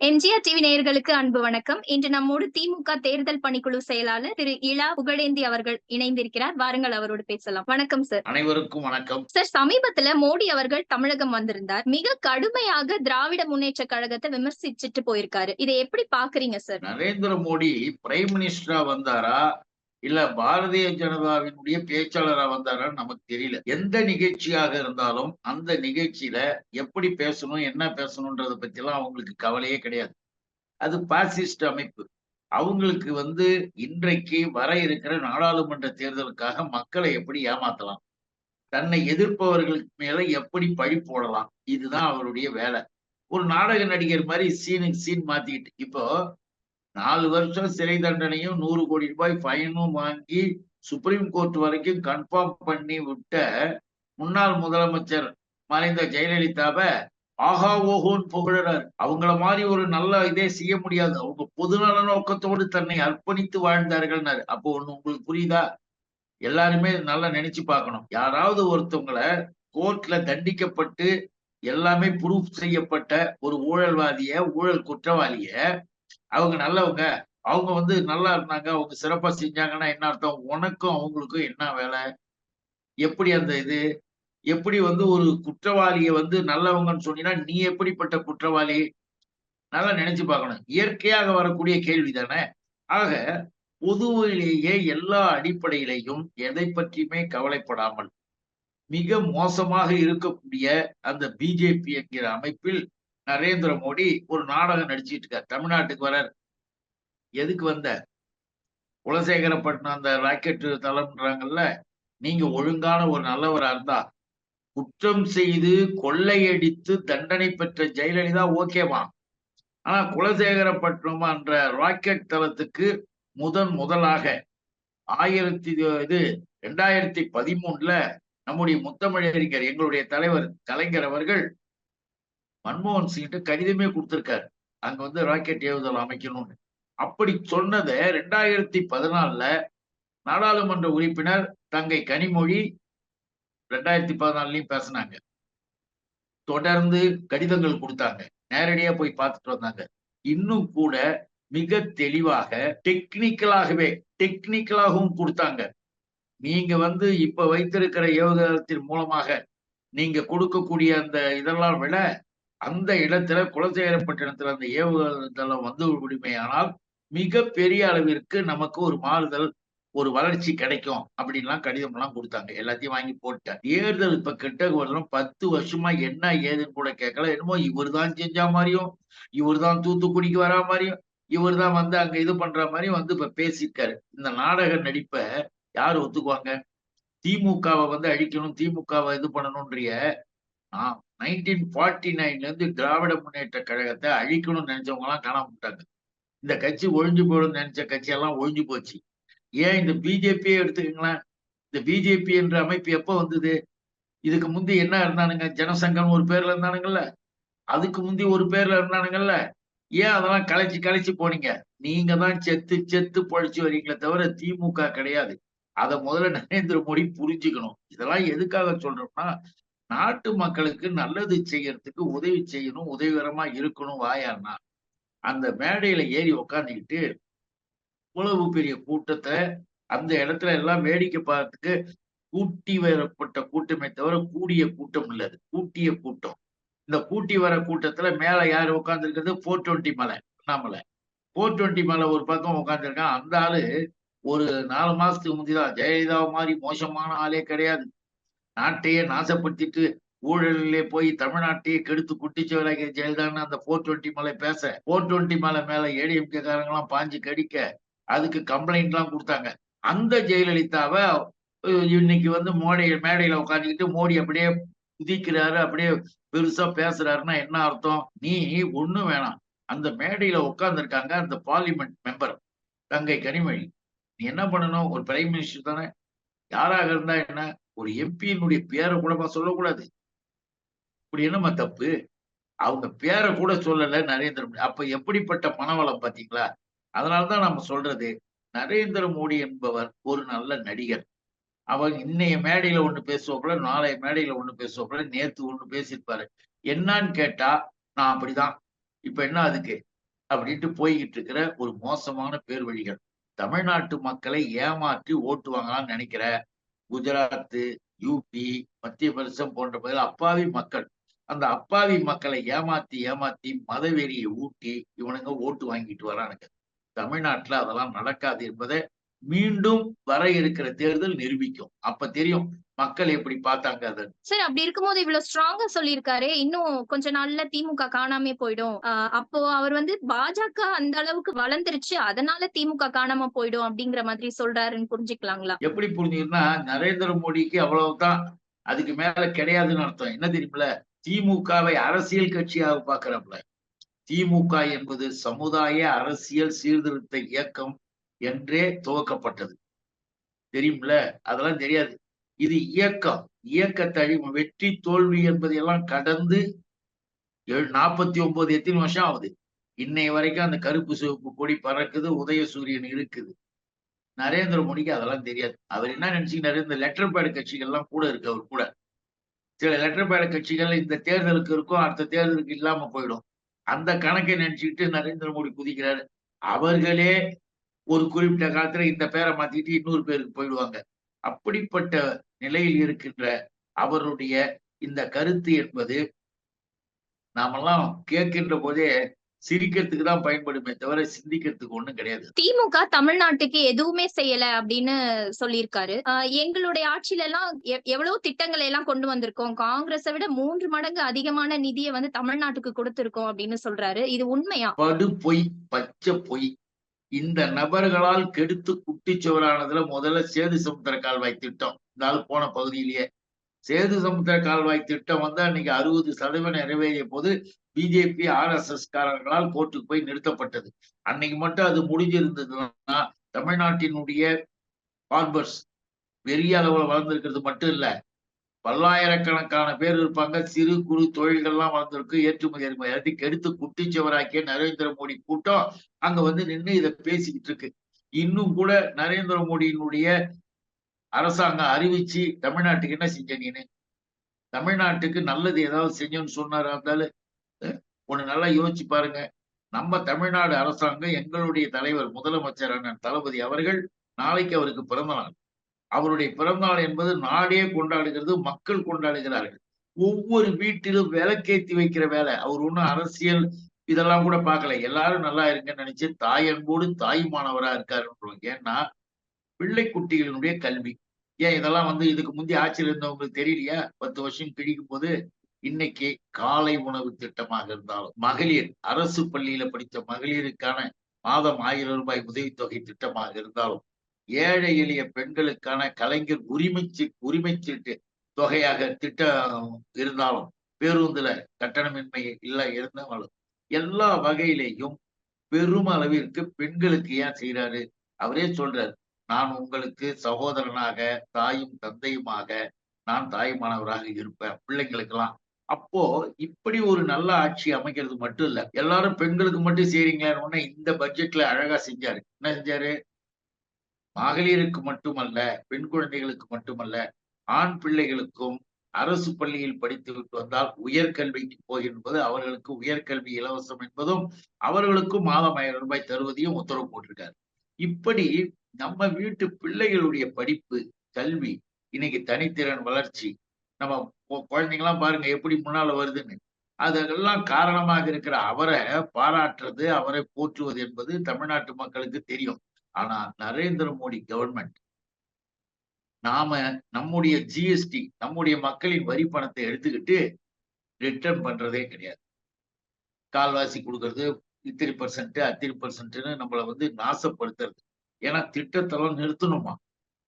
MGR TV நேயர்களுக்கு அன்பு வணக்கம். இன்று நம்மோடு திமுக தேர்தல் பணிக்குழு செயலாளர் திரு இளா புகழேந்தி அவர்கள் இணைந்திருக்கிறார். வாருங்கள் அவரோடு பேசலாம். வணக்கம் சார் அனைவருக்கும் வணக்கம். சார் சமீபத்துல மோடி அவர்கள் தமிழகம் வந்திருந்தார். மிக கடுமையாக திராவிட முன்னேற்ற கழகத்தை விமர்சிச்சுட்டு போயிருக்காரு. இதை எப்படி பாக்குறீங்க சார் நரேந்திர மோடி பிரைம் மினிஸ்டரா வந்தாரா? இல்ல பாரதிய ஜனதாவினுடைய பேச்சாளரா வந்தாரான்னு நமக்கு தெரியல. எந்த நிகழ்ச்சியாக இருந்தாலும் அந்த நிகழ்ச்சியில எப்படி பேசணும் என்ன பேசணும்ன்றத பத்தி எல்லாம் அவங்களுக்கு கவலையே கிடையாது. அது பாசிஸ்ட் அமைப்பு. அவங்களுக்கு வந்து இன்றைக்கு வர இருக்கிற நாடாளுமன்ற தேர்தலுக்காக மக்களை எப்படி ஏமாத்தலாம்? தன்னை எதிர்ப்பவர்களுக்கு மேல எப்படி பழி போடலாம்? இதுதான் அவருடைய வேலை. ஒரு நாடக நடிகர் மாதிரி சீனுக்கு சீன் மாத்திக்கிட்டு இப்போ நாலு வருஷம் சிறை தண்டனையும் நூறு கோடி ரூபாய் ஃபைனும் வாங்கி சுப்ரீம் கோர்ட் வரைக்கும் கன்ஃபார்ம் பண்ணி விட்ட முன்னாள் முதலமைச்சர் மறைந்த ஜெயலலிதாவை ஆஹா ஓஹோன்னு புகழறார். அவங்கள மாதிரி ஒரு நல்ல இதே செய்ய முடியாது. அவங்க பொதுநல நோக்கத்தோடு தன்னை அர்ப்பணித்து வாழ்ந்தார்கள்னாரு. அப்போ ஒண்ணு உங்களுக்கு புரியுதா? எல்லாருமே நல்லா நினைச்சு பார்க்கணும். யாராவது ஒருத்தவங்கள கோர்ட்ல தண்டிக்கப்பட்டு எல்லாமே ப்ரூஃப் செய்யப்பட்ட ஒரு ஊழல்வாதிய ஊழல் குற்றவாளிய அவங்க நல்லவங்க அவங்க வந்து நல்லா இருந்தாங்க அவங்க சிறப்பா செஞ்சாங்கன்னா என்ன அர்த்தம்? உனக்கும் அவங்களுக்கும் என்ன வேலை? எப்படி அந்த இது? எப்படி வந்து ஒரு குற்றவாளியை வந்து நல்லவங்கன்னு சொன்னீங்கன்னா நீ எப்படிப்பட்ட குற்றவாளி? நல்லா நினைச்சு பார்க்கணும். இயற்கையாக வரக்கூடிய கேள்வி தானே? ஆக பொதுவிலேயே எல்லா அடிப்படையிலையும் எதை பற்றியுமே கவலைப்படாமல் மிக மோசமாக இருக்கக்கூடிய அந்த பிஜேபி என்கிற அமைப்பில் நரேந்திர மோடி ஒரு நாடகம் நடிச்சிட்டு இருக்கார். தமிழ்நாட்டுக்கு வரார். எதுக்கு வந்த? குலசேகரப்பட்டினம் அந்த ராக்கெட் தளம்ன்றாங்கல்ல நீங்க ஒழுங்கான ஒரு நல்லவரா இருந்தா குற்றம் செய்து கொள்ளையடித்து தண்டனை பெற்ற ஜெயலலிதா ஓகேவா? ஆனா குலசேகரப்பட்டினம் என்ற ராக்கெட் தளத்துக்கு முதன் முதலாக ஆயிரத்தி இது ரெண்டாயிரத்தி பதிமூணுல நம்முடைய முத்தமிழறிஞர் எங்களுடைய தலைவர் கலைஞர் அவர்கள் மன்மோகன் சிங்கிட்ட கடிதமே கொடுத்திருக்காரு. அங்க வந்து ராக்கெட் ஏவுதல் அமைக்கணும்னு. அப்படி சொன்னதை ரெண்டாயிரத்தி பதினாலுல நாடாளுமன்ற உறுப்பினர் தங்கை கனிமொழி ரெண்டாயிரத்தி பதினாலுலயும் பேசினாங்க. தொடர்ந்து கடிதங்கள் கொடுத்தாங்க. நேரடியா போய் பார்த்துட்டு வந்தாங்க. இன்னும் கூட மிக தெளிவாக டெக்னிக்கலாகவே டெக்னிக்கலாகவும் கொடுத்தாங்க. நீங்க வந்து இப்ப வைத்திருக்கிற ஏவுதளத்தின் மூலமாக நீங்க கொடுக்கக்கூடிய அந்த இதெல்லாம் விட அந்த இடத்துல குலசேகரப்பட்டினத்துல அந்த ஏவுதளம் வந்து முடிமையானால் மிக பெரிய அளவிற்கு நமக்கு ஒரு மாறுதல் ஒரு வளர்ச்சி கிடைக்கும் அப்படின்லாம் கடிதம் எல்லாம் கொடுத்தாங்க. எல்லாத்தையும் வாங்கி போட்டேன் தேர்தல் இப்ப கிட்ட வரலாம் பத்து வருஷமா என்ன ஏதுன்னு கூட கேட்கல. என்னமோ இவர் தான் செஞ்சா மாதிரியும் இவர் தான் தூத்துக்குடிக்கு வரா மாதிரியும் இவர் தான் வந்து அங்க இது பண்ற மாதிரியும் வந்து இப்ப பேசியிருக்காரு. இந்த நாடக நடிப்பை யார் ஒத்துக்குவாங்க? திமுகவை வந்து அழிக்கணும் திமுகவை இது பண்ணணும்ன்றிய நைன்டீன் ஃபார்ட்டி நைன்ல இருந்து திராவிட முன்னேற்ற கழகத்தை அழிக்கணும்னு நினைச்சவங்க எல்லாம் காணாம விட்டாங்க இந்த கட்சி ஒழிஞ்சு போயிடும் நினைச்ச கட்சி எல்லாம் ஒழிஞ்சு போச்சு. ஏன் இந்த பிஜேபியே எடுத்துக்கங்களேன்? இந்த பிஜேபி என்ற அமைப்பு எப்ப வந்தது? இதுக்கு முந்தி என்ன இருந்தானுங்க? ஜனசங்கம் ஒரு பேர்ல இருந்தானுங்கல்ல அதுக்கு முந்தி ஒரு பேர்ல இருந்தானுங்கல்ல ஏன் அதெல்லாம் கலைச்சு கலைச்சு போனீங்க? நீங்க தான் செத்து செத்து பொழைச்சு வரீங்களே தவிர திமுக கிடையாது. அதை முதல்ல நரேந்திர மோடி புரிஞ்சுக்கணும். இதெல்லாம் எதுக்காக சொல்றோம்னா நாட்டு மக்களுக்கு நல்லது செய்யறதுக்கு உதவி செய்யணும் உதவிகரமா இருக்கணும் வாயார்னா அந்த மேடையில ஏறி உக்காந்துக்கிட்டு இவ்வளவு பெரிய கூட்டத்தை அந்த இடத்துல எல்லாம் வேடிக்கை பார்த்துக்கு கூட்டி வரப்பட்ட கூட்டமே தவிர கூடிய கூட்டம் இல்லது கூட்டிய கூட்டம். இந்த கூட்டி வர கூட்டத்துல மேல யாரு உட்காந்துருக்கிறது போர் டுவெண்ட்டி மலை அண்ணாமலை. போர் டுவெண்ட்டி மலை ஒரு பக்கம் உட்காந்துருக்கான் அந்த ஆளு ஒரு நாலு மாசத்துக்கு முந்திதான். ஜெயலலிதா மாதிரி மோசமான ஆளே கிடையாது. நாட்டையே நாசப்படுத்திட்டு ஊழலிலே போய் தமிழ்நாட்டையே கெடுத்து குட்டிச்சவராக ஜெயலலிதான்னு அந்த போர் டுவெண்ட்டி மலை பேச போர் டுவெண்ட்டி மலை மேல ஏடிஎம்கே காரங்களாம் பாஞ்சு கடிக்க அதுக்கு கம்ப்ளைண்ட் எல்லாம் கொடுத்தாங்க. அந்த ஜெயலலிதாவை இன்னைக்கு வந்து மோடி மேடையில உட்காந்துக்கிட்டு மோடி அப்படியே குதிக்கிறாரு அப்படியே பெருசா பேசுறாருன்னா என்ன அர்த்தம்? நீ ஒண்ணும் வேணாம். அந்த மேடையில உட்காந்துருக்காங்க அந்த பார்லிமெண்ட் மெம்பர் தங்கை கனிமொழி. நீ என்ன பண்ணணும்? ஒரு பிரைம் மினிஸ்டர் தானே. யாராக இருந்தா என்ன? ஒரு எம்பியினுடைய பேரை கூடமா சொல்லக்கூடாது. இப்படி என்னமா தப்பு? அவங்க பேரை கூட சொல்லல நரேந்திர மோடி. அப்ப எப்படிப்பட்ட மனவளம் பாத்தீங்களா அதனாலதான் நம்ம சொல்றது நரேந்திர மோடி என்பவர் ஒரு நல்ல நடிகர். அவர் இன்னைய மேடையில ஒண்ணு பேசுவாப்புல நாளைய மேடையில ஒண்ணு பேசுவாப்புல நேத்து ஒண்ணு பேசியிருப்பாரு. என்னன்னு கேட்டா நான் அப்படிதான். இப்ப என்ன அதுக்கு? அப்படின்ட்டு போய்கிட்டு இருக்கிற ஒரு மோசமான பேர் வழிகள் தமிழ்நாட்டு மக்களை ஏமாற்றி ஓட்டு வாங்கலாம்னு நினைக்கிற குஜராத் யூபி மத்திய பிரதேசம் போன்ற பகுதியில் அப்பாவி மக்கள். அந்த அப்பாவி மக்களை ஏமாத்தி ஏமாத்தி மதவெறியை ஊட்டி இவனுங்க ஓட்டு வாங்கிட்டு வரானுங்க. தமிழ்நாட்டுல அதெல்லாம் நடக்காது என்பதை மீண்டும் வர இருக்கிற தேர்தல் நிரூபிக்கும். அப்ப தெரியும் மக்கள் எப்படி பார்த்தாங்க அதை. சார் அப்படி இருக்கும்போது இவ்வளவு ஸ்ட்ராங்கா சொல்லியிருக்காரு. இன்னும் கொஞ்ச நாள்ல திமுக காணாமே போயிடும். அப்போ அவர் வந்து பாஜக அந்த அளவுக்கு வளர்ந்துருச்சு அதனால திமுக காணாம போயிடும் அப்படிங்கிற மாதிரி சொல்றாருன்னு புரிஞ்சுக்கலாங்களா? எப்படி புரிஞ்சுக்கணும்னா நரேந்திர மோடிக்கு அவ்வளவுதான். அதுக்கு மேல கிடையாதுன்னு அர்த்தம். என்ன தெரியுமில திமுகவை அரசியல் கட்சியாக பார்க்கிறப்பல திமுக என்பது சமுதாய அரசியல் சீர்திருத்த இயக்கம். என்றே துவக்கப்பட்டது. தெரியும்ல? அதெல்லாம் தெரியாது. இது இயக்கம். இயக்கத்தை அழி- வெற்றி தோல்வி என்பதையெல்லாம் கடந்து நாற்பத்தி ஒன்பது எத்தனை வருஷம் ஆகுது? இன்னைய வரைக்கும் அந்த கருப்பு சிவப்பு கொடி பறக்குது உதய சூரியன் இருக்குது நரேந்திர மோடிக்கு அதெல்லாம் தெரியாது. அவர் என்ன நினைச்சுக்கிறாரு இந்த லெட்டர் பேடு கட்சிகள்லாம் கூட இருக்கு அவர் கூட. சில லெட்டர் பேடு கட்சிகள் இந்த தேர்தலுக்கு இருக்கும் அடுத்த தேர்தலுக்கு இல்லாம போயிடும். அந்த கணக்கை நினைச்சுக்கிட்டு நரேந்திர மோடி குதிக்கிறாரு. அவர்களே ஒரு குறிப்பிட்ட காலத்துல இந்த பேரை மாத்திட்டு இன்னொரு பேருக்கு போயிடுவாங்க. அப்படிப்பட்ட நிலையில் இருக்கின்ற அவருடைய இந்த கருத்து என்பது நாமெல்லாம் கேட்கின்ற போதே சிரிக்கிறதுக்கு தான் பயன்படுமே தவிர சிந்திக்கிறதுக்கு ஒண்ணும் கிடையாது. திமுக தமிழ்நாட்டுக்கு எதுவுமே செய்யல அப்படின்னு சொல்லியிருக்காரு. எங்களுடைய ஆட்சியில எல்லாம் எவ்- எவ்வளவு திட்டங்களை எல்லாம் கொண்டு வந்திருக்கோம். காங்கிரஸை விட மூன்று மடங்கு அதிகமான நிதியை வந்து தமிழ்நாட்டுக்கு கொடுத்திருக்கோம் அப்படின்னு சொல்றாரு. இது உண்மையா? படு பொய் பச்சை பொய். இந்த நபர்களால் கெடுத்து குட்டிச்சுவரானதுல முதல்ல சேது சமுத்திர கால்வாய் திட்டம். இருந்தாலும் போன பகுதியிலேயே. சேது சமுத்திர கால்வாய் திட்டம் வந்து அன்னைக்கு அறுபது சதவீதம் நிறைவேறிய போது பிஜேபி ஆர்எஸ்எஸ் காரர்களால் கோர்ட்டுக்கு போய் நிறுத்தப்பட்டது. அன்னைக்கு மட்டும் அது முடிஞ்சிருந்ததுன்னா தமிழ்நாட்டினுடைய பார்பர்ஸ் பெரிய அளவில் வளர்ந்திருக்கிறது மட்டும் இல்லை. பல்லாயிரக்கணக்கான பேர் இருப்பாங்க. சிறு குறு தொழில்கள்லாம் வளர்ந்துருக்கு. ஏற்றுமதி இறக்குமதி எல்லாத்தையும் கெடுத்து குட்டிச்சவராக்கிய நரேந்திர மோடி கூட்டம் அங்க வந்து நின்று இதை பேசிக்கிட்டு இருக்கு. இன்னும் கூட நரேந்திர மோடியினுடைய அரசாங்கம் அறிவிச்சு தமிழ்நாட்டுக்கு என்ன செஞ்ச நீனு? தமிழ்நாட்டுக்கு நல்லது ஏதாவது செஞ்சோன்னு சொன்னாரா இருந்தாலும் ஒண்ணு நல்லா யோசிச்சு பாருங்க. நம்ம தமிழ்நாடு அரசாங்கம் எங்களுடைய தலைவர் முதலமைச்சர் அண்ணன் தளபதி அவர்கள் நாளைக்கு அவருக்கு பிறந்த நாள். அவருடைய பிறந்த நாள் என்பது நாடே கொண்டாடுகிறது மக்கள் கொண்டாடுகிறார்கள். ஒவ்வொரு வீட்டிலும் விளக்கேத்தி வைக்கிற வேலை. அவர் ஒண்ணும் அரசியல் இதெல்லாம் கூட பார்க்கல. எல்லாரும் நல்லா இருக்குன்னு நினைச்சு தாய் அன்போடு தாயுமானவரா இருக்காருன்றோம் ஏன்னா பிள்ளை குட்டிகளினுடைய கல்வி. ஏன் இதெல்லாம் வந்து இதுக்கு முந்தைய ஆட்சியில் இருந்தவங்களுக்கு தெரியலையா? பத்து வருஷம் கிழிக்கும் போது இன்னைக்கு காலை உணவு திட்டமாக இருந்தாலும் மகளிர் அரசு பள்ளியில படித்த மகளிருக்கான மாதம் ஆயிரம் ரூபாய் உதவித்தொகை திட்டமாக இருந்தாலும் ஏழை எளிய பெண்களுக்கான கலைஞர் உரிமை சீ- உரிமை சீட்டு தொகையாக திட்டம் இருந்தாலும் பேருந்துல கட்டணமின்மை இல்லை இருந்தாலும் எல்லா வகையிலேயும் பெரும் அளவிற்கு பெண்களுக்கு ஏன் செய்யறாரு அவரே சொல்றாரு நான் உங்களுக்கு சகோதரனாக தாயும் தந்தையுமாக நான் தாயுமானவராக இருப்பேன் பிள்ளைங்களுக்கெல்லாம். அப்போ இப்படி ஒரு நல்ல ஆட்சி அமைக்கிறது மட்டும் இல்ல எல்லாரும் பெண்களுக்கு மட்டும் செய்றீங்களான்னு உடனே இந்த பட்ஜெட்ல அழகா செஞ்சாரு. என்ன செஞ்சாரு? மகளிருக்கு மட்டுமல்ல பெண் குழந்தைகளுக்கு மட்டுமல்ல ஆண் பிள்ளைகளுக்கும் அரசு பள்ளியில் படித்து விட்டு வந்தால் உயர்கல்விக்கு போகின்றது அவர்களுக்கு உயர்கல்வி இலவசம் என்பதும் அவர்களுக்கும் மாதம் ஆயிரம் ரூபாய் தருவதையும் உத்தரவு போட்டிருக்காரு. இப்படி நம்ம வீட்டு பிள்ளைகளுடைய படிப்பு கல்வி இன்னைக்கு தனித்திறன் வளர்ச்சி நம்ம குழந்தைங்களாம் பாருங்க எப்படி முன்னால வருதுன்னு. அதெல்லாம் காரணமாக இருக்கிற அவரை பாராட்டுறது அவரை போற்றுவது என்பது தமிழ்நாட்டு மக்களுக்கு தெரியும். ஆனா நரேந்திர மோடி கவர்மெண்ட் நாம நம்முடைய ஜிஎஸ்டி நம்முடைய மக்களின் வரி பணத்தை எடுத்துக்கிட்டு ரிட்டர்ன் பண்றதே கிடையாது. கால்வாசி கொடுக்கறது இத்திரி பர்சன்ட் அத்திரி பர்சன்ட்னு நம்மள வந்து நாசப்படுத்துறது. ஏன்னா திட்டத்தெல்லாம் நிறுத்தணுமா?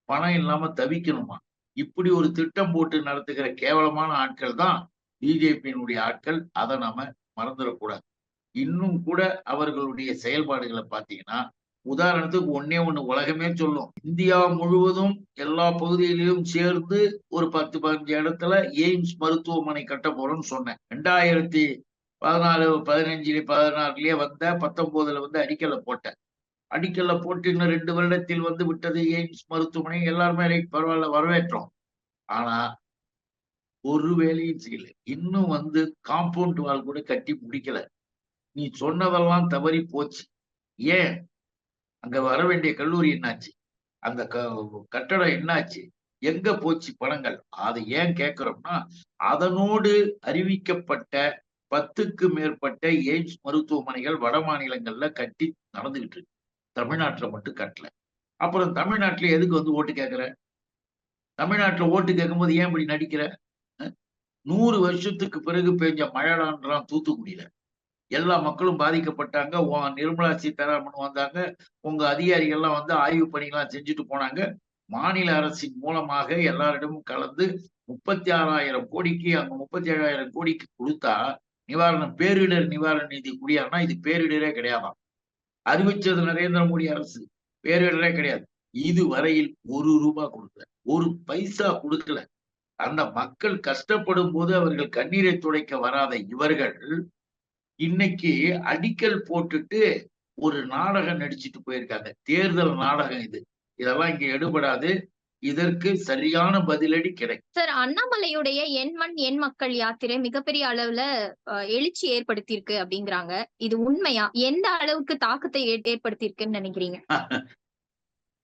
பணம் இல்லாம தவிக்கணுமா? இப்படி ஒரு திட்டம் போட்டு நடத்துகிற கேவலமான ஆட்கள் தான் பிஜேபியினுடைய ஆட்கள். அதை நாம மறந்துடக்கூடாது. இன்னும் கூட அவர்களுடைய செயல்பாடுகளை பார்த்தீங்கன்னா உதாரணத்துக்கு ஒன்னே ஒண்ணு உலகமே சொல்லும். இந்தியா முழுவதும் எல்லா பகுதிகளிலும் சேர்ந்து ஒரு பத்து பதினஞ்சு இடத்துல எய்ம்ஸ் மருத்துவமனை கட்ட போறோம்னு சொன்னேன். ரெண்டாயிரத்தி பதினாலு பதினஞ்சுல பதினாறுலயே வந்த பத்தொன்பதுல வந்து அடிக்கல்ல போட்டேன். அடிக்கல்ல போட்டு இன்னும் ரெண்டு வருடத்தில் வந்து விட்டது எய்ம்ஸ் மருத்துவமனை. எல்லாருமே ரைட் பரவாயில்ல வரவேற்றோம். ஆனா ஒரு வேலையும் செய்யல. இன்னும் வந்து காம்பவுண்ட் வால் கூட கட்டி முடிக்கல. நீ சொன்னதெல்லாம் தவறி போச்சு. ஏன்? அங்க வர வேண்டிய கல்லூரி என்னாச்சு? அந்த க- கட்டடம் என்னாச்சு? எங்க போச்சு பணங்கள்? அதை ஏன் கேட்கிறோம்னா அதனோடு அறிவிக்கப்பட்ட பத்துக்கு மேற்பட்ட எய்ம்ஸ் மருத்துவமனைகள் வட மாநிலங்கள்ல கட்டி நடந்துகிட்டு இருக்கு. தமிழ்நாட்டில் மட்டும் கட்டல. அப்புறம் தமிழ்நாட்டில் எதுக்கு வந்து ஓட்டு கேட்கிற? தமிழ்நாட்டில் ஓட்டு கேட்கும்போது ஏன் இப்படி நடிக்கிற? நூறு வருஷத்துக்கு பிறகு பெஞ்ச மழைடான்றான் தூத்துக்குடியில. எல்லா மக்களும் பாதிக்கப்பட்டாங்க. உன் நிர்மலா சீதாராமன் வந்தாங்க. உங்க அதிகாரிகள்லாம் வந்து ஆய்வு பணிகள்லாம் செஞ்சுட்டு போனாங்க. மாநில அரசின் மூலமாக எல்லாரிடமும் கலந்து முப்பத்தி ஆறாயிரம் கோடிக்கு அங்க முப்பத்தி ஏழாயிரம் கோடிக்கு கொடுத்தா நிவாரணம் பேரிடர் நிவாரண நிதி குடியானா இது பேரிடரே கிடையாதாம். அறிவிச்சது நரேந்திர மோடி அரசு. பேரிடரே கிடையாது. இது வரையில் ஒரு ரூபாய் கொடுக்கல. ஒரு பைசா கொடுக்கல. அந்த மக்கள் கஷ்டப்படும் போது அவர்கள் கண்ணீரை துடைக்க வராத இவர்கள் இன்னைக்கு அடிக்கல் போட்டுட்டு ஒரு நாடகம் நடிச்சிட்டு போயிருக்காங்க. தேர்தல் நாடகம் இது. இதெல்லாம் இங்க எடுபடாது. இதற்கு சரியான பதிலடி கிடைக்கும். சார் அண்ணாமலையுடைய எண் மண் எண் மக்கள் யாத்திரை மிகப்பெரிய அளவுல எழுச்சி ஏற்படுத்தியிருக்கு அப்படிங்கிறாங்க. இது உண்மையா? எந்த அளவுக்கு தாக்கத்தை ஏற்படுத்தியிருக்குன்னு நினைக்கிறீங்க?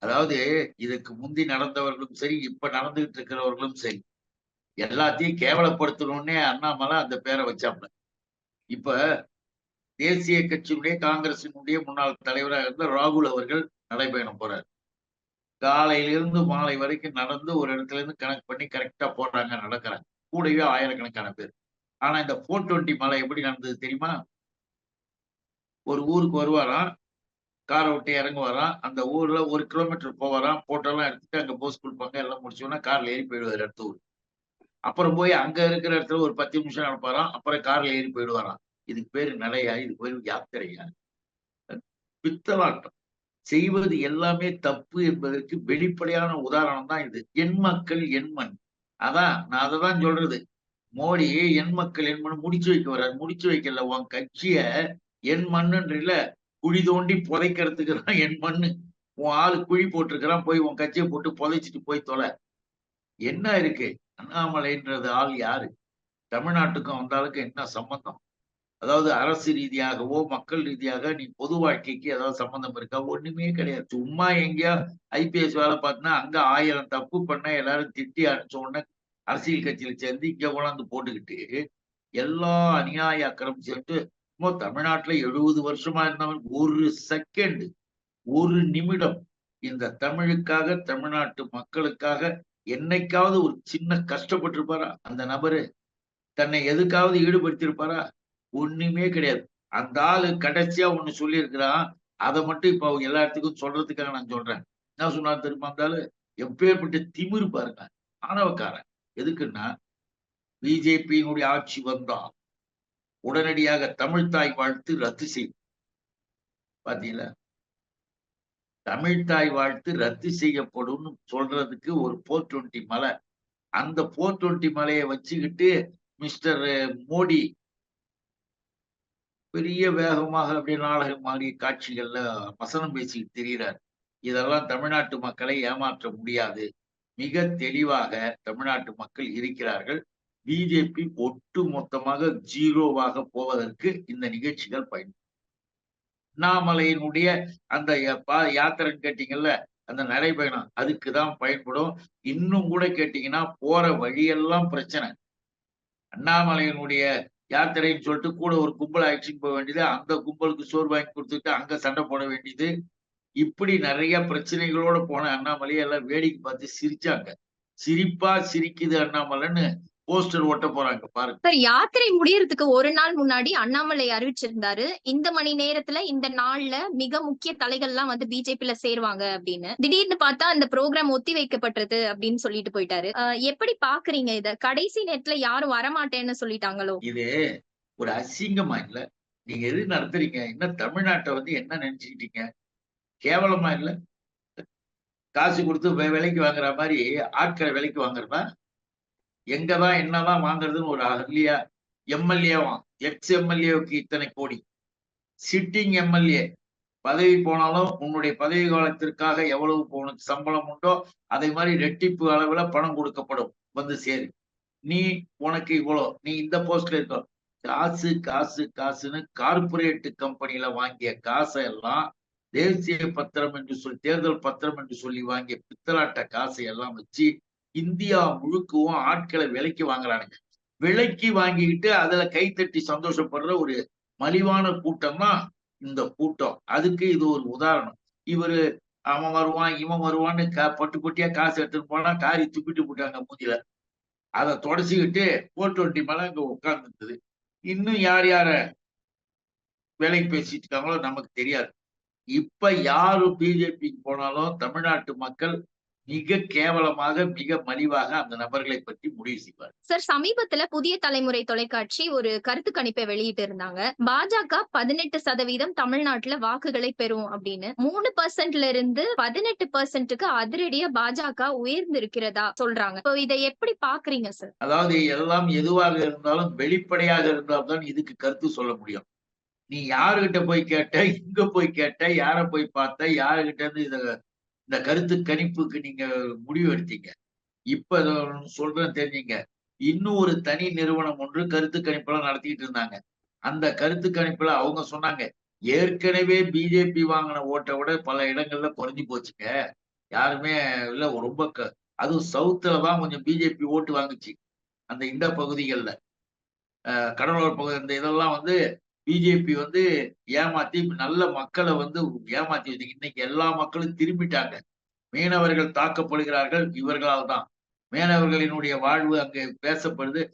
அதாவது இதுக்கு முந்தி நடந்தவர்களும் சரி இப்ப நடந்துகிட்டு இருக்கிறவர்களும் சரி எல்லாத்தையும் கேவலப்படுத்தணும்னே அண்ணாமலை அந்த பேரை வச்சாப்ல. இப்ப தேசிய கட்சியினுடைய காங்கிரசினுடைய முன்னாள் தலைவராக இருந்த ராகுல் அவர்கள் நடைபயணம் போறார். காலையிலிருந்து மாலை வரைக்கும் நடந்து ஒரு இடத்துல இருந்து கணக்கு பண்ணி கரெக்டா போடுறாங்க நடக்கிறாங்க. கூடவே ஆயிரக்கணக்கான பேர். ஆனா இந்த போர் டுவெண்ட்டி மலை எப்படி நடந்தது தெரியுமா? ஒரு ஊருக்கு வருவாராம் காரை விட்டு இறங்குவாராம் அந்த ஊர்ல ஒரு கிலோமீட்டர் போவாராம் போட்டோலாம் எடுத்துட்டு அங்க போஸ்ட் கொடுப்பாங்க எல்லாம் முடிச்சோன்னா கார்ல ஏறி போயிடுவார் அடுத்த ஊர். அப்புறம் போய் அங்க இருக்கிற இடத்துல ஒரு பத்து நிமிஷம் நடப்பாராம். அப்புறம் கார்ல ஏறி போயிடுவாராம். இதுக்கு பேரு நடையா? இது பேரு யாத்திரையா? பித்தலாட்டம். செய்வது எல்லாமே தப்பு என்பதற்கு வெளிப்படையான உதாரணம் தான் இது. எண் மக்கள் எண்மண் அதான் நான் அதை தான் சொல்றது. மோடி எண் மக்கள் எண்மண் முடிச்சு வைக்க வர்றாரு. முடிச்சு வைக்கல. உன் கட்சிய என் மண்ணுன்றீல குழி தோண்டி புதைக்கிறதுக்கு தான் என் மண்ணு. உன் ஆளு குழி போட்டிருக்கிறான். போய் உன் கட்சியை போட்டு புதைச்சிட்டு போய் தொலை. என்ன இருக்கு? அண்ணாமலைன்றது ஆள் யாரு? தமிழ்நாட்டுக்கும் அந்த ஆளுக்கு என்ன சம்பந்தம்? அதாவது அரசு ரீதியாகவோ மக்கள் ரீதியாக நீ பொது வாழ்க்கைக்கு ஏதாவது சம்பந்தம் இருக்கா? ஒண்ணுமே கிடையாது. சும்மா எங்கேயோ ஐபிஎஸ் வேலை பார்த்தினா அங்க ஆயிரம் தப்பு பண்ண எல்லாரும் திட்டி அடிச்ச உடனே அரசியல் கட்சியில சேர்ந்து இங்க கொண்டாந்து போட்டுக்கிட்டு எல்லா அநியாய அக்கறம் சேர்த்து சும்மா தமிழ்நாட்டுல எழுபது வருஷமா இருந்தவன் ஒரு செகண்ட் ஒரு நிமிடம் இந்த தமிழுக்காக தமிழ்நாட்டு மக்களுக்காக என்னைக்காவது ஒரு சின்ன கஷ்டப்பட்டிருப்பாரா? அந்த நபரு தன்னை எதுக்காவது ஈடுபடுத்தியிருப்பாரா? ஒண்ணுமே கிடையாது. அந்த ஆளு கடைசியா ஒண்ணு சொல்லியிருக்கிறான். அதை மட்டும் இப்ப அவங்க எல்லா இடத்துக்கும் சொல்றதுக்காக நான் சொல்றேன். என்ன சொன்னார் தெரியுமா அந்த ஆளு? எப்பேற்பட்ட திமிரு பாருங்க. ஆணவக்காரன். எதுக்குன்னா பிஜேபியினுடைய ஆட்சி வந்தா உடனடியாக தமிழ்தாய் வாழ்த்து ரத்து செய்யும். பாத்தீங்களா? தமிழ்தாய் வாழ்த்து ரத்து செய்யப்படும் சொல்றதுக்கு ஒரு போர் டுவெண்ட்டி மலை. அந்த போர் டுவெண்ட்டி மலையை வச்சுக்கிட்டு மிஸ்டர் மோடி பெரிய வேகமாக அப்படியே நாடகம் மாறிய காட்சிகள்ல வசனம் பேசிக்கிட்டு தெரிகிறார் இதெல்லாம் தமிழ்நாட்டு மக்களை ஏமாற்ற முடியாது. மிக தெளிவாக தமிழ்நாட்டு மக்கள் இருக்கிறார்கள். பிஜேபி ஒட்டு மொத்தமாக ஜீரோவாக போவதற்கு இந்த நிகழ்ச்சிகள் பயன்படும் அண்ணாமலையினுடைய அந்த யாத்திரன்னு பா- யாத்திரைன்னு கேட்டீங்கல்ல அந்த நடைபயணம் அதுக்கு தான் பயன்படும். இன்னும் கூட கேட்டீங்கன்னா போற வழியெல்லாம் பிரச்சனை. அண்ணாமலையினுடைய யாத்திரைன்னு சொல்லிட்டு கூட ஒரு கும்பல் அழைச்சிட்டு போக வேண்டியது அந்த கும்பலுக்கு சோறு வாங்கி கொடுத்துட்டு அங்க சண்டை போட வேண்டியது. இப்படி நிறைய பிரச்சனைகளோட போன அண்ணாமலையை எல்லாம் வேடிக்கை பார்த்து சிரிச்சாங்க. சிரிப்பா சிரிக்குது அண்ணாமலைன்னு போஸ்டர் ஒட்ட போறாங்க பாருங்க. சார் யாத்திரை முடியறதுக்கு ஒரு நாள் முன்னாடி அண்ணாமலை அறிவிச்சிருந்தாரு இந்த மணி நேரத்துல இந்த நாள்ல மிக முக்கிய தலைகள்லாம் வந்து பிஜேபில சேருவாங்க அப்படின்னு. திடீர்னு பார்த்தா அந்த ப்ரோக்ராம் ஒத்தி வைக்கப்பட்டது அப்படின்னு சொல்லிட்டு போயிட்டாரு. எப்படி பாக்குறீங்க இத? கடைசி நேரத்துல யாரும் வரமாட்டேன்னு சொல்லிட்டாங்களோ? இது ஒரு அசிங்கமா இல்ல? நீங்க எது நடத்துறீங்க? என்ன தமிழ்நாட்டை வந்து என்ன நினைச்சுக்கிட்டீங்க? கேவலமா இல்ல? காசு கொடுத்து விலைக்கு வாங்குற மாதிரி ஆட்களை விலைக்கு வாங்குறதா? எங்கதான் என்னதான் வாங்குறதுன்னு ஒரு இல்லையா எம்எல்ஏவா எக்ஸ் எம்எல்ஏவுக்கு இத்தனை கோடி. சிட்டிங் எம்எல்ஏ பதவி போனாலும் உன்னுடைய பதவி காலத்திற்காக எவ்வளவு உனக்கு சம்பளம் உண்டோ அதே மாதிரி ரெட்டிப்பு அளவுல பணம் கொடுக்கப்படும் வந்து சேரு. நீ உனக்கு இவ்வளோ நீ இந்த போஸ்ட்ல இருக்க. காசு காசு காசுன்னு கார்ப்பரேட் கம்பெனியில வாங்கிய காசை எல்லாம் தேசிய பத்திரம் என்று சொல்லி தேர்தல் பத்திரம் என்று சொல்லி வாங்கிய பித்தலாட்ட காசை எல்லாம் வச்சு இந்தியா முழுக்கவும் ஆட்களை விலைக்கு வாங்குறானுங்க. விலைக்கு வாங்கிக்கிட்டு அதுல கைத்தட்டி சந்தோஷப்படுற ஒரு மலிவான கூட்டம் தான் இந்த கூட்டம். அதுக்கு இது ஒரு உதாரணம். இவரு அவன் வருவான் இவன் வருவான்னு கா பட்டு பொட்டியா காசு எடுத்துட்டு போனா காரி துப்பிட்டு போட்டாங்க மூஞ்சில அதை தொடச்சிக்கிட்டு போட்டு வண்டி மேல அங்க உட்கார்ந்துருந்தது. இன்னும் யார் யார வேலைக்கு பேசிட்டு இருக்காங்களோ நமக்கு தெரியாது. இப்ப யாரு பிஜேபிக்கு போனாலும் தமிழ்நாட்டு மக்கள் மிக கேவலமாக மிக மலிவாக அந்த நபர்களை பற்றி முடிவு செய்வார். சார் சமீபத்துல புதிய தலைமுறை தொலைக்காட்சி ஒரு கருத்து கணிப்பை வெளியிட்டு இருந்தாங்க. பாஜக பதினெட்டு சதவீதம் தமிழ்நாட்டுல வாக்குகளை பெறும் அப்படின்னு. மூணு பர்சன்ட்ல இருந்து பதினெட்டு பர்சன்ட்டுக்கு அதிரடியா பாஜக உயர்ந்திருக்கிறதா சொல்றாங்க. இப்போ இதை எப்படி பாக்குறீங்க சார்? அதாவது எல்லாம் எதுவாக இருந்தாலும் வெளிப்படையாக இருந்தால்தான் இதுக்கு கருத்து சொல்ல முடியும். நீ யாருகிட்ட போய் கேட்ட இங்க போய் கேட்ட யார போய் பார்த்த யாருகிட்ட இருந்து இத இந்த கருத்து கணிப்புக்கு நீங்க முடிவு எடுத்தீங்க. இப்ப சொல்றேன் தெரிஞ்சீங்க. இன்னும் ஒரு தனி நிறுவனம் ஒன்று கருத்து கணிப்பெல்லாம் நடத்திக்கிட்டு இருந்தாங்க. அந்த கருத்து கணிப்புல அவங்க சொன்னாங்க. ஏற்கனவே பிஜேபி வாங்கின ஓட்டை விட பல இடங்கள்ல குறைஞ்சி போச்சுங்க. யாருமே இல்ல ரொம்ப அதுவும் சவுத்துல தான் கொஞ்சம் பிஜேபி ஓட்டு வாங்குச்சு. அந்த இந்த பகுதிகளில். கடலோர பகுதி இந்த இதெல்லாம் வந்து பிஜேபி வந்து ஏமாத்தி நல்ல மக்களை வந்து ஏமாத்தி வச்சு இன்னைக்கு எல்லா மக்களும் திரும்பிட்டாங்க. மீனவர்கள் தாக்கப்படுகிறார்கள் இவர்களால் தான். மீனவர்களினுடைய வாழ்வு அங்க பேசப்படுது.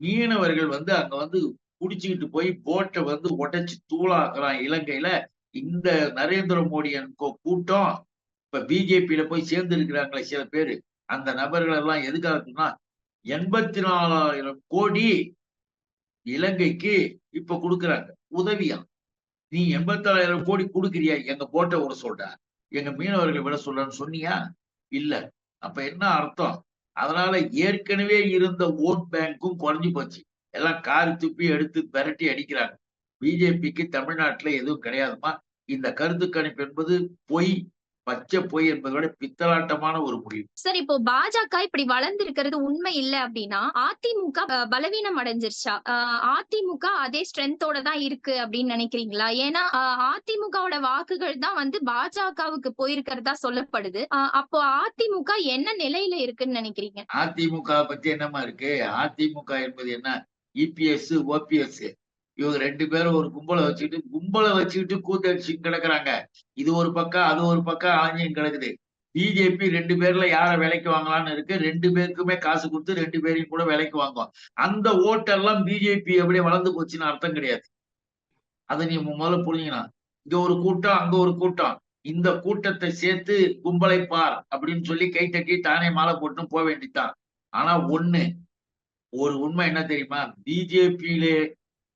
மீனவர்கள் வந்து அங்க வந்து குடிச்சுக்கிட்டு போய் போட்டை வந்து உடைச்சு தூளாக்குறான். இலங்கையில இந்த நரேந்திர மோடி கோ- கூட்டம் இப்ப பிஜேபியில போய் சேர்ந்து இருக்கிறாங்களே சில பேரு. அந்த நபர்கள் எல்லாம் எதுக்காக சொன்னா எண்பத்தி நாலாயிரம் கோடி இலங்கைக்கு இப்ப கொடுக்குறாங்க. உதவியா? நீ எண்பத்தாயிரம் கோடி கொடுக்குறியா? எங்க போட்ட விட சொல்ற. எங்க மீனவர்கள் விட சொல்றன்னு சொன்னியா? இல்ல. அப்ப என்ன அர்த்தம்? அதனால ஏற்கனவே இருந்த ஓட் பேங்க்கும் குறைஞ்சு போச்சு. எல்லாம் காரி துப்பி எடுத்து விரட்டி அடிக்கிறாங்க. பிஜேபிக்கு தமிழ்நாட்டுல எதுவும் கிடையாதுமா இந்த கருத்து கணிப்பு என்பது பொய். பச்சை பொய் என்பதை விட பித்தலாட்டமான ஒரு முடிவு. சார் இப்போ பாஜக இப்படி வளர்ந்திருக்கிறது உண்மை இல்ல அப்படின்னா அதிமுக பலவீனம் அடைஞ்சிருச்சா? அதிமுக அதே ஸ்ட்ரென்த்தோட தான் இருக்கு அப்படின்னு நினைக்கிறீங்களா? ஏன்னா அதிமுகவோட வாக்குகள் தான் வந்து பாஜகவுக்கு போயிருக்கிறதா சொல்லப்படுது. அப்போ அதிமுக என்ன நிலையில இருக்குன்னு நினைக்கிறீங்க? அதிமுக பத்தி என்னமா இருக்கு? அதிமுக என்பது என்ன? EPS OPS. இவங்க ரெண்டு பேரும் ஒரு கும்பலை வச்சுக்கிட்டு கும்பலை வச்சுக்கிட்டு கூத்தடிச்சு கிடக்குறாங்க. இது ஒரு பக்கம் அது ஒரு பக்கம் ஆஞ்சியும் கிடக்குது. பிஜேபி ரெண்டு பேர்ல யார விலைக்கு வாங்கலாம்னு இருக்கு? ரெண்டு பேருக்குமே காசு கொடுத்து ரெண்டு பேரையும் கூட விலைக்கு வாங்குவோம் அந்த ஓட்டெல்லாம் பிஜேபி அப்படியே வளர்ந்து போச்சுன்னு அர்த்தம் கிடையாது. அதை நீ முதல்ல புரிஞ்சுக்கணும். இங்க ஒரு கூட்டம் அங்க ஒரு கூட்டம். இந்த கூட்டத்தை சேர்த்து கும்பலை பார் அப்படின்னு சொல்லி கை தட்டி தானே மாலை போட்டுன்னு போக வேண்டியதுதான். ஆனா ஒண்ணு ஒரு உண்மை என்ன தெரியுமா? பிஜேபியிலே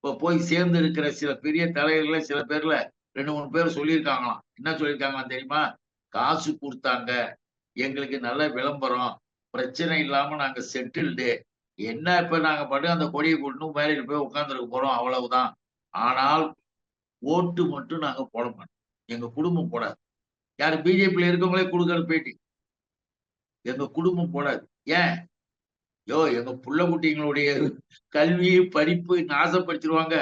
இப்ப போய் சேர்ந்து இருக்கிற சில பெரிய தலைவர்கள சில பேர்ல ரெண்டு மூணு பேர் சொல்லியிருக்காங்களாம். என்ன சொல்லியிருக்காங்களாம் தெரியுமா? காசு கொடுத்தாங்க. எங்களுக்கு நல்ல விளம்பரம். பிரச்சனை இல்லாம நாங்க செட்டில்டு என்ன இப்ப நாங்க பாட்டு அந்த கொடியை கொண்டு மேலே போய் உட்காந்துருக்க போறோம் அவ்வளவுதான். ஆனால் ஓட்டு மட்டும் நாங்க போட மாட்டோம். எங்க குடும்பம் போடாது. யாரு பிஜேபியில இருக்கவங்களே கொடுக்கறது பேட்டி எங்க குடும்பம் போடாது. ஏன்? யோ எங்க புள்ள குட்டிங்களுடைய கல்வி படிப்பு நாசப்படுத்திடுவாங்க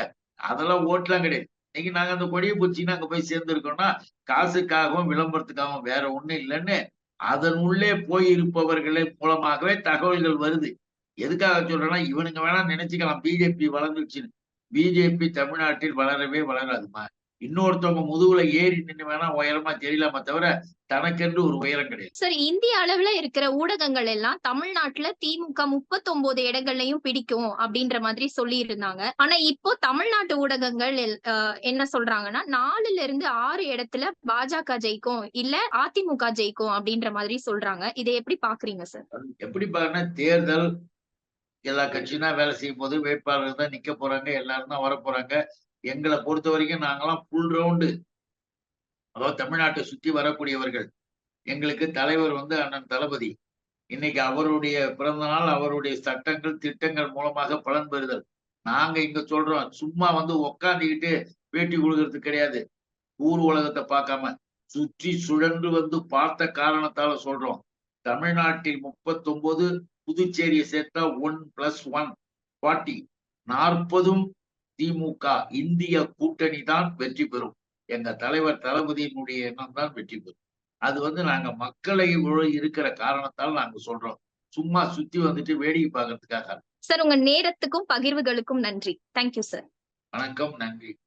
அதெல்லாம் ஓட்டுலாம் கிடையாது. இன்னைக்கு நாங்க அந்த கொடியை பிடிச்சிங்கன்னா அங்க போய் சேர்ந்திருக்கோம்னா காசுக்காகவும் விளம்பரத்துக்காகவும் வேற ஒண்ணும் இல்லைன்னு அதன் உள்ளே போய் இருப்பவர்களே மூலமாகவே தகவல்கள் வருது. எதுக்காக சொல்றேன்னா இவனுங்க வேணா நினைச்சுக்கலாம். பிஜேபி வளர்ந்துச்சுன்னு பிஜேபி தமிழ்நாட்டில் வளரவே வளராதுமா? இன்னொருத்தவங்க முதுகுல ஏறி நின்று வேணா உயரமா தெரியலாமா தவிர தனக்கென்று ஒரு உயரம் கிடையாது. சார் இந்திய அளவுல இருக்கிற ஊடகங்கள் எல்லாம் தமிழ்நாட்டுல திமுக முப்பத்தொன்பது இடங்கள்லயும் பிடிக்கும் அப்படின்ற மாதிரி சொல்லி இருந்தாங்க ஆனா இப்போ தமிழ்நாட்டு ஊடகங்கள் என்ன சொல்றாங்கன்னா நாலுல இருந்து ஆறு இடத்துல பாஜக ஜெயிக்கும் இல்ல அதிமுக ஜெயிக்கும் அப்படின்ற மாதிரி சொல்றாங்க. இதை எப்படி பாக்குறீங்க சார் எப்படி பாருன்னா தேர்தல் எல்லா கட்சியும் தான் வேலை செய்யும் போது வேட்பாளர்கள் தான் நிக்க போறாங்க எல்லாரும் தான் வர போறாங்க. எங்களை பொறுத்த வரைக்கும் நாங்கெல்லாம் ஃபுல் ரவுண்டு அதாவது தமிழ்நாட்டை சுத்தி வரக்கூடியவர்கள். எங்களுக்கு தலைவர் வந்து அண்ணன் தளபதி. இன்னைக்கு அவருடைய பிறந்த நாள் அவருடைய சட்டங்கள் திட்டங்கள் மூலமாக பலன் பெறுதல். நாங்க இங்க சொல்றோம் சும்மா வந்து உக்காந்துக்கிட்டு பேட்டி கொடுக்கறது கிடையாது. ஊர் உலகத்தை பார்க்காம சுற்றி சுழன்று வந்து பார்த்த காரணத்தால சொல்றோம். தமிழ்நாட்டில் முப்பத்தொன்பது புதுச்சேரியை சேர்த்தா ஒன் பிளஸ் ஒன் ஃபார்ட்டி நாற்பதும் திமுக இந்திய கூட்டணி தான் வெற்றி பெறும். எங்க தலைவர் தளபதியினுடைய எண்ணம் தான் வெற்றி பெறும். அது வந்து நாங்க மக்களை இருக்கிற காரணத்தால் நாங்க சொல்றோம். சும்மா சுத்தி வந்துட்டு வேடிக்கை பார்க்கறதுக்காக. அல்ல. சார் உங்க நேரத்துக்கும் பகிர்வுகளுக்கும் நன்றி. தேங்க்யூ சார் வணக்கம் நன்றி.